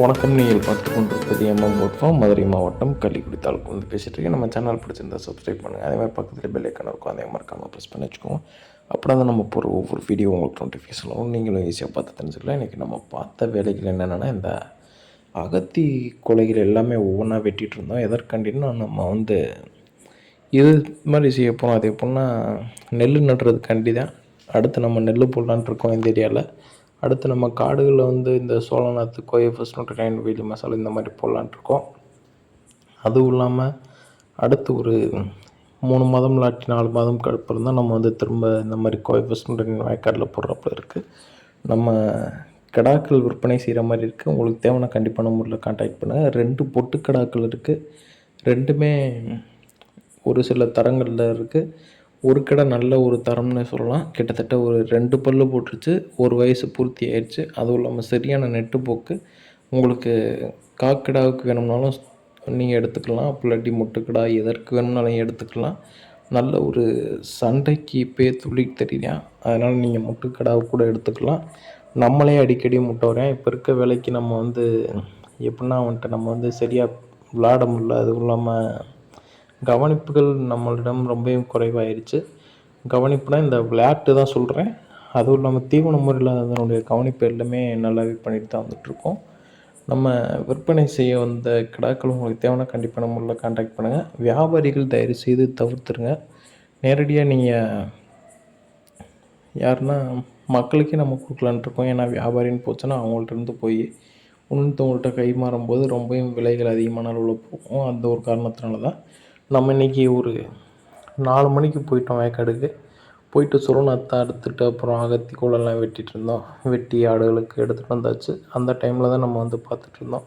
வணக்கம். நீங்கள் பார்த்து கொண்டிருப்பது எம்எம் உட்பம் மதுரை மாவட்டம் கள்ளிக்குடி தாலுக்கு வந்து பேசிகிட்டு இருக்கேன். நம்ம சேனல் பிடிச்சிருந்தா சப்ஸ்கிரைப் பண்ணுங்கள் அதே மாதிரி பக்கத்தில் பெல் ஐக்கான இருக்கும். அதே மறக்காமல் ப்ரெஸ் பண்ணி வச்சுக்கோங்க. அப்படி தான் நம்ம போகிற ஒவ்வொரு வீடியோ உங்களுக்கு நோட்டிஃபிகேஷன் வரும். நீங்களும் ஈஸியாக பார்த்து தெரிஞ்சுக்கலாம். இன்றைக்கி நம்ம பார்த்த வேலைகள் என்னென்னா இந்த அகத்தி கொலைகள் எல்லாமே ஒவ்வொன்றா வெட்டிகிட்டு இருந்தோம். எதற்காண்டின்னா நம்ம வந்து இது மாதிரி செய்ய போகிறோம் அது எப்படின்னா நெல் நடுறதுக்காண்டி தான் அடுத்து நம்ம நெல் போடலான்ட்டு இருக்கோம் இந்த ஏரியாவில் அடுத்து நம்ம காடுகளில் வந்து இந்த சோழநாத்து கோயை ஃபஸ்ட் நோட்டு நைன் மசாலா இந்த மாதிரி போடலான்ட்ருக்கோம் அதுவும் இல்லாமல் அடுத்து ஒரு மூணு மாதம் இல்லாட்டி நாலு மாதம் கடுப்பில் தான் நம்ம வந்து திரும்ப இந்த மாதிரி கோவை ஃபஸ்ட் நோட்டு வாய்க்காடில் போடுறப்பல இருக்குது நம்ம கிடாக்கள் விற்பனை செய்கிற மாதிரி இருக்குது உங்களுக்கு தேவையான கண்டிப்பான முறையில் கான்டாக்ட் பண்ணுங்கள் ரெண்டு பொட்டு கிடாக்கள் இருக்குது ரெண்டுமே ஒரு சில தரங்களில் இருக்குது ஒரு கடை நல்ல ஒரு தரம்னு சொல்லலாம். கிட்டத்தட்ட ஒரு ரெண்டு பல்லு போட்டுருச்சு. ஒரு வயசு பூர்த்தி ஆயிடுச்சு. அதுவும் இல்லாமல் சரியான நெட்டு போக்கு. உங்களுக்கு காக்கிடாவுக்கு வேணும்னாலும் நீங்கள் எடுத்துக்கலாம். இல்லாட்டி முட்டுக்கடா எதற்கு வேணும்னாலும் எடுத்துக்கலாம். நல்ல ஒரு சண்டைக்கு பே துளி தெரியா அதனால் நீங்கள் முட்டுக்கடாவை கூட எடுத்துக்கலாம். நம்மளே அடிக்கடி முட்டை வரேன் இப்போ இருக்க வேலைக்கு நம்ம வந்து எப்படின்னா வந்துட்டு நம்ம வந்து சரியாக விளாட முடியல. அதுவும் இல்லாமல் கவனிப்புகள் நம்மளிடம் ரொம்பவும் குறைவாயிருச்சு. கவனிப்புனா இந்த விளையாட்டு தான் சொல்கிறேன் அதுவும் இல்லாமல் தீவன முறையில் அதனுடைய கவனிப்பு எல்லாமே நல்லாவே பண்ணிட்டு தான் வந்துட்ருக்கோம் நம்ம விற்பனை செய்ய வந்த கிடாக்கள் உங்களுக்கு தேவைன்னா நம்ம முறையில் காண்டாக்ட் பண்ணுங்கள் வியாபாரிகள் தயவு செய்து தவிர்த்துருங்க. நேரடியாக நீங்கள் யாருன்னா மக்களுக்கே நம்ம கொடுக்கலான்ட்ருக்கோம் ஏன்னா வியாபாரின்னு போச்சுன்னா அவங்கள்ட்ட இருந்து போய் இன்னொருத்தவங்கள்ட்ட கை மாறும்போது ரொம்பவும் விலைகள் அதிகமான அளவில் போகும். அந்த ஒரு காரணத்தினால தான். நம்ம இன்றைக்கி ஒரு நாலு மணிக்கு போயிட்டோம் வயக்காடுக்கு போயிட்டு சுரணத்தை எடுத்துகிட்டு அப்புறம் அகத்தி கூழெல்லாம் வெட்டிகிட்டு இருந்தோம். வெட்டி ஆடுகளுக்கு எடுத்துகிட்டு வந்தாச்சு. அந்த டைமில் தான் நம்ம வந்து பார்த்துட்டு இருந்தோம்.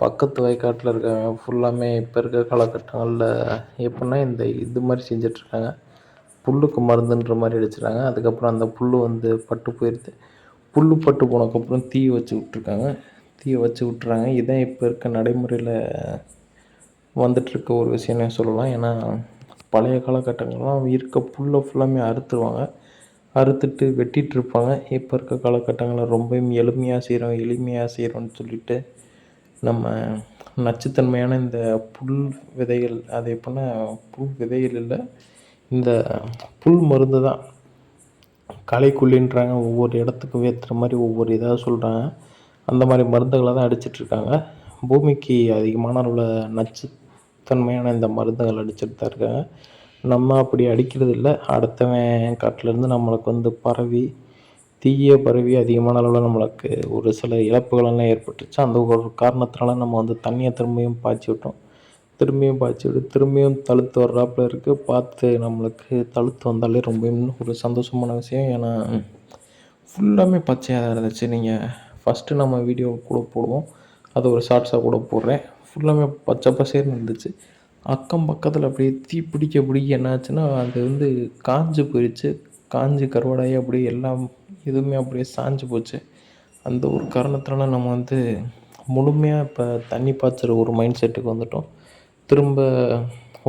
பக்கத்து வயக்காட்டில் இருக்காங்க ஃபுல்லாமே இப்போ இருக்க காலகட்டங்களில் எப்படின்னா இந்த இது மாதிரி செஞ்சிட்ருக்காங்க புல்லுக்கு மருந்துன்ற மாதிரி அடிச்சிடுறாங்க அதுக்கப்புறம் அந்த புல் வந்து பட்டு போயிடுது புல் பட்டு போனதுக்கப்புறம் தீ வச்சு விட்ருக்காங்க தீயை வச்சு விட்றாங்க இதான் இப்போ இருக்க நடைமுறையில் வந்துட்டுருக்க ஒரு விஷயம்னே சொல்லலாம். ஏன்னா பழைய காலகட்டங்கள்லாம் இருக்க புல்லை ஃபுல்லாமே அறுத்துருவாங்க. அறுத்துட்டு வெட்டிகிட்டு இருப்பாங்க இப்போ இருக்க காலகட்டங்களில் ரொம்பவும் எளிமையாக செய்கிறோம் எளிமையாக செய்கிறோன்னு சொல்லிட்டு நம்ம நச்சுத்தன்மையான இந்த புல் விதைகள் அது எப்படின்னா புல் விதைகள் இல்லை இந்த புல் மருந்து தான். களைக்குள்ளின்றாங்க ஒவ்வொரு இடத்துக்கும் ஏற்றுற மாதிரி ஒவ்வொரு இதாக சொல்கிறாங்க அந்த மாதிரி மருந்துகளை தான் அடிச்சிட்ருக்காங்க. பூமிக்கு அதிகமான அளவில் நச்சு தன்மையான இந்த மருந்துகள் அடிச்சுட்டு தான் இருக்காங்க நம்ம அப்படி அடிக்கிறது இல்லை அடுத்தவன் காட்டிலேருந்து நம்மளுக்கு வந்து பரவி தீய பரவி அதிகமான அளவில் நம்மளுக்கு ஒரு சில இழப்புகளெல்லாம் ஏற்பட்டுச்சு. அந்த ஒரு காரணத்தினால நம்ம வந்து தண்ணியை திரும்பியும் பாய்ச்சி விட்டோம். திரும்பியும் பாய்ச்சி விட்டு திரும்பியும் தழுத்து வர்றாப்புல இருக்குது பார்த்து நம்மளுக்கு தழுத்து வந்தாலே ரொம்பவும் ஒரு சந்தோஷமான விஷயம். ஏன்னா ஃபுல்லாமே பச்சையாக தான் இருந்துச்சு. நீங்கள் ஃபஸ்ட்டு நம்ம வீடியோ கூட போடுவோம். அது ஒரு ஷார்ட்ஸாக கூட போடுறேன். ஃபுல்லாமே பச்சை பசேர்னு இருந்துச்சு அக்கம் பக்கத்தில் அப்படியே தீ பிடிக்க பிடிக்க என்னாச்சுன்னா அது வந்து காஞ்சு போயிடுச்சு காஞ்சு கருவாடாகி அப்படியே எல்லாம் எதுவுமே அப்படியே சாஞ்சு போச்சு. அந்த ஒரு காரணத்தினால நம்ம வந்து முழுமையாக இப்போ தண்ணி பாய்ச்சுற ஒரு மைண்ட் செட்டுக்கு வந்துட்டோம். திரும்ப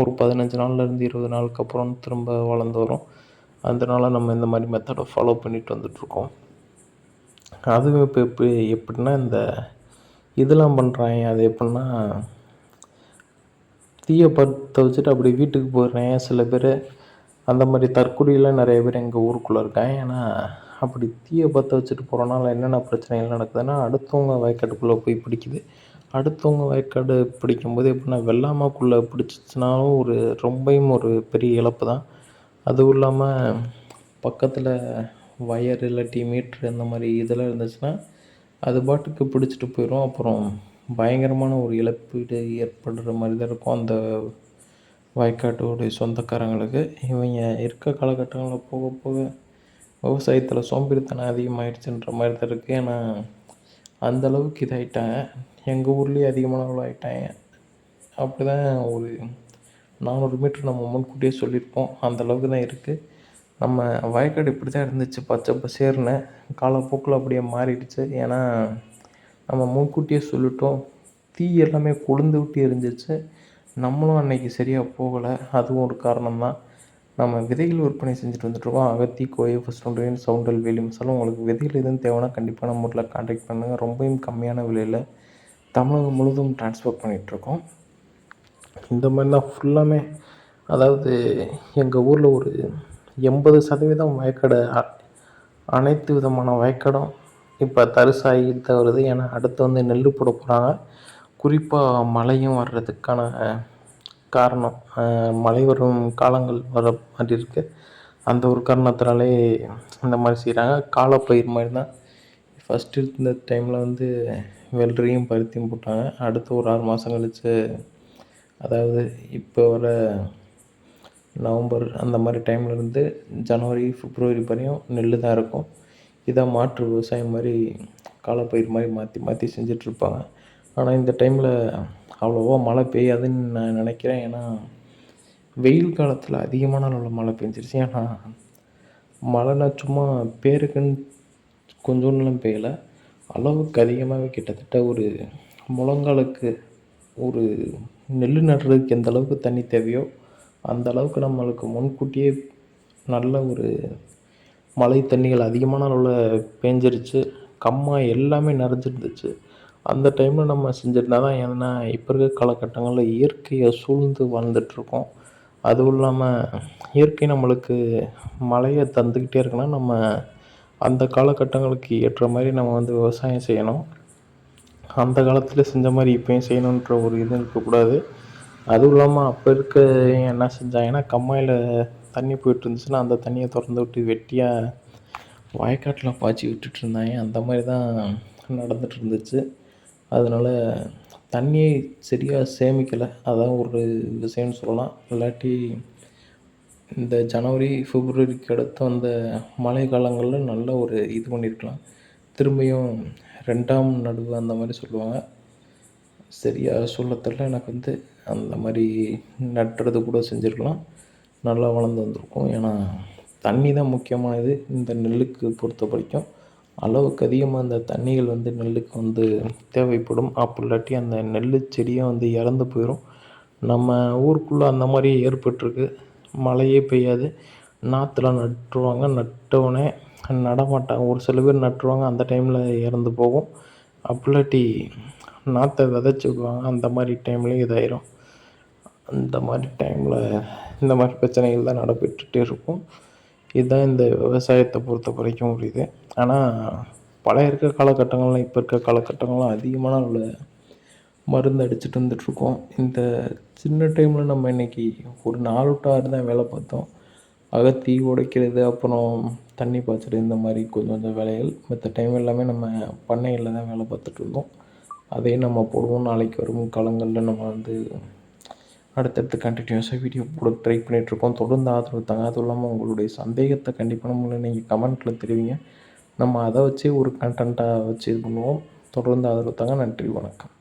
ஒரு பதினஞ்சு நாள்லேருந்து இருபது நாளுக்கு அப்புறம் திரும்ப வளர்ந்து வரும். அதனால நம்ம இந்த மாதிரி மெத்தடை ஃபாலோ பண்ணிட்டு வந்துட்ருக்கோம் அதுவும் இப்போ எப்படி எப்படின்னா இந்த இதெல்லாம் பண்ணுறாங்க அது எப்படின்னா தீயை பற்ற வச்சுட்டு அப்படி வீட்டுக்கு போயிடுறேன் சில பேர் அந்த மாதிரி தற்கொலையெல்லாம் நிறைய பேர் எங்கள் ஊருக்குள்ளே இருக்காங்க. ஏன்னா அப்படி தீயை பற்ற வச்சுட்டு போகிறனால என்னென்ன பிரச்சனைகள் நடக்குதுன்னா அடுத்தவங்க வயக்காட்டுக்குள்ளே போய் பிடிக்குது. அடுத்தவங்க வயக்காடு பிடிக்கும்போது எப்படின்னா வெள்ளாமைக்குள்ளே பிடிச்சிச்சினாலும் ஒரு ரொம்பவும் ஒரு பெரிய இழப்பு தான். அதுவும் இல்லாமல் பக்கத்தில் வயர் இல்லாட்டி மீட்ரு அந்த மாதிரி இதெல்லாம் இருந்துச்சுன்னா அது பாட்டுக்கு பிடிச்சிட்டு போயிடும் அப்புறம் பயங்கரமான ஒரு இழப்பீடு ஏற்படுற மாதிரி தான் இருக்கும் அந்த வயக்காட்டோடைய சொந்தக்காரங்களுக்கு. இவங்க இருக்க காலகட்டங்களில் போக போக விவசாயத்தில் சோம்பேறித்தனம் அதிகமாகிடுச்சுன்ற மாதிரி தான் இருக்குது ஏன்னா அந்தளவுக்கு இதாகிட்டாங்க எங்கள் ஊர்லேயே அதிகமான அளவு ஆகிட்டாங்க அப்படி தான் ஒரு நானூறு மீட்ரு நம்ம முன்கூட்டியே சொல்லியிருப்போம். அந்த அளவுக்கு தான் இருக்குது நம்ம வயக்காடு இப்படி தான் இருந்துச்சு பச்சை பசேர்னு காலப்போக்கில் அப்படியே மாறிடுச்சு. ஏன்னா நம்ம முன்கூட்டியே சொல்லிட்டோம் தீ எல்லாமே கொழுந்து விட்டு எரிஞ்சிருச்சு. நம்மளும் அன்னைக்கு சரியாக போகலை. அதுவும் ஒரு காரணம் தான் நம்ம விதைகள் விற்பனை செஞ்சுட்டு வந்துட்டுருக்கோம் அகத்தி கோயை ஃபஸ்ட் ஒன்றியன் சவுண்டல் வேலி மசாலா உங்களுக்கு விதைகள் எதுவும் தேவைன்னா கண்டிப்பான முறையில் கான்டாக்ட் பண்ணுங்கள் ரொம்பவும் கம்மியான விலையில் தமிழகம் முழுவதும் டிரான்ஸ்ஃபர் பண்ணிகிட்ருக்கோம் இந்த மாதிரி தான் ஃபுல்லாமே அதாவது எங்கள் ஊரில் ஒரு எண்பது சதவீதம் வயக்காடு அ- அனைத்து விதமான வயக்காடும் இப்போ தரிசாகிட்டு தான் வருது ஏன்னா அடுத்து வந்து நெல் போட போகிறாங்க குறிப்பாக மழையும் வர்றதுக்கான காரணம் மழை வரும் காலங்கள் வர மாதிரி இருக்குது அந்த ஒரு காரணத்தினாலே இந்த மாதிரி செய்கிறாங்க காலப்பயிர் மாதிரி தான் ஃபஸ்ட்டு இருந்த டைமில் வந்து வெள்ளரியும் பருத்தியும் போட்டாங்க. அடுத்து ஒரு ஆறு மாதம் கழிச்சு அதாவது இப்போ வர நவம்பர் அந்த மாதிரி டைம்லேருந்து ஜனவரி பிப்ரவரி வரையும் நெல் தான் இருக்கும். இதை மாற்று விவசாயம் மாதிரி காலப்பயிர் மாதிரி மாற்றி மாற்றி செஞ்சிட்ருப்பாங்க ஆனால் இந்த டைமில் அவ்வளோவா மழை பெய்யாதுன்னு நான் நினைக்கிறேன். ஏன்னா வெயில் காலத்தில் அதிகமான அளவில் மழை பெஞ்சிருச்சு. ஏன்னா மழைனா சும்மா பேருக்குன்னு கொஞ்சோண்டுலாம் பெய்யலை. அளவுக்கு அதிகமாகவே கிட்டத்தட்ட ஒரு முழங்காலுக்கு ஒரு நெல் நடுறதுக்கு எந்த அளவுக்கு தண்ணி தேவையோ அந்த அளவுக்கு நம்மளுக்கு முன்கூட்டியே நல்ல ஒரு மழை தண்ணிகள் அதிகமான அளவில் பேஞ்சிருச்சு. கம்மாய் எல்லாமே நிறைஞ்சிருந்துச்சு. அந்த டைமில் நம்ம செஞ்சுருந்தா தான் ஏன்னா இப்போ இருக்க காலகட்டங்களில் இயற்கையை சூழ்ந்து வாழ்ந்துட்டுருக்கோம். அதுவும் இல்லாமல் இயற்கை நம்மளுக்கு மழையை தந்துக்கிட்டே இருக்குன்னா நம்ம அந்த காலகட்டங்களுக்கு ஏற்ற மாதிரி நம்ம வந்து விவசாயம் செய்யணும். அந்த காலத்தில் செஞ்ச மாதிரி இப்போயும் செய்யணுன்ற ஒரு இது இருக்கக்கூடாது. அதுவும் இல்லாமல் அப்போ இருக்க என்ன செஞ்சாங்கன்னா கம்மாயில் தண்ணி போயிட்டு இருந்துச்சுன்னா அந்த தண்ணியை திறந்து விட்டு வெட்டியாக வயக்காட்டில் பாய்ச்சி விட்டுட்டு இருந்தாங்க அந்த மாதிரி தான் நடந்துட்டு இருந்துச்சு. அதனால தண்ணியை சரியாக சேமிக்கலை. அதான் ஒரு விஷயம்னு சொல்லலாம். இல்லாட்டி இந்த ஜனவரி பிப்ரவரிக்கு அடுத்து அந்த மழை காலங்களில் நல்ல ஒரு இது பண்ணியிருக்கலாம். திரும்பியும் ரெண்டாம் நடுவு அந்த மாதிரி சொல்லுவாங்க. சரியாக சொல்லத்தில் எனக்கு வந்து அந்த மாதிரி நட்டுறது கூட செஞ்சுருக்கலாம். நல்லா வளர்ந்து வந்திருக்கும். ஏன்னா தண்ணி தான் முக்கியமானது இந்த நெல்லுக்கு பொறுத்த வரைக்கும். அளவுக்கு அதிகமாக அந்த தண்ணிகள் வந்து நெல்லுக்கு வந்து தேவைப்படும். அப்போ இல்லாட்டி அந்த நெல் செடியாக வந்து இறந்து போயிடும் நம்ம ஊருக்குள்ளே அந்த மாதிரி ஏற்பட்டிருக்கு. மழையே பெய்யாது. நாற்றுல நட்டுருவாங்க. நட்டவுடனே நடமாட்டாங்க ஒரு சில பேர் நட்டுருவாங்க. அந்த டைமில் இறந்து போகும். அப்படி இல்லாட்டி நாற்றை விதைச்சி விடுவாங்க அந்த மாதிரி டைம்லேயும் இதாயிரும். அந்த மாதிரி டைமில் இந்த மாதிரி பிரச்சனைகள் தான் நடைபெற்றுகிட்டே இருக்கும். இதுதான் இந்த விவசாயத்தை பொறுத்த வரைக்கும் ஒரு இது ஆனால் பழைய இருக்க காலகட்டங்கள்லாம் இப்போ இருக்க காலகட்டங்கள்லாம் அதிகமான உள்ள மருந்து அடிச்சுட்டு வந்துட்டுருக்கோம். இந்த சின்ன டைமில் நம்ம இன்னைக்கு ஒரு நாலு டு ஆறு தான் வேலை பார்த்தோம். அகத்தி உடைக்கிறது அப்புறம் தண்ணி பாய்ச்சல் இந்த மாதிரி கொஞ்சம் கொஞ்சம் வேலைகள். மற்ற டைம் எல்லாமே நம்ம பண்ணைகளில் தான் வேலை பார்த்துட்டு இருந்தோம். அதே நம்ம போடுவோம். நாளைக்கு வரும் காலங்களில் நம்ம வந்து அடுத்தடுத்து கண்டினியூஸாக வீடியோ போட ட்ரை பண்ணிகிட்ருக்கோம் தொடர்ந்து ஆதரவு தாங்க. அதுவும் இல்லாமல் உங்களுடைய சந்தேகத்தை கண்டிப்பாக நம்மள நீங்கள் கமெண்ட்டில் தெரிவிங்க. நம்ம அதை வச்சே ஒரு கண்டென்ட்டாக வச்சு இது பண்ணுவோம். தொடர்ந்து ஆதரவு தாங்க. நன்றி. வணக்கம்.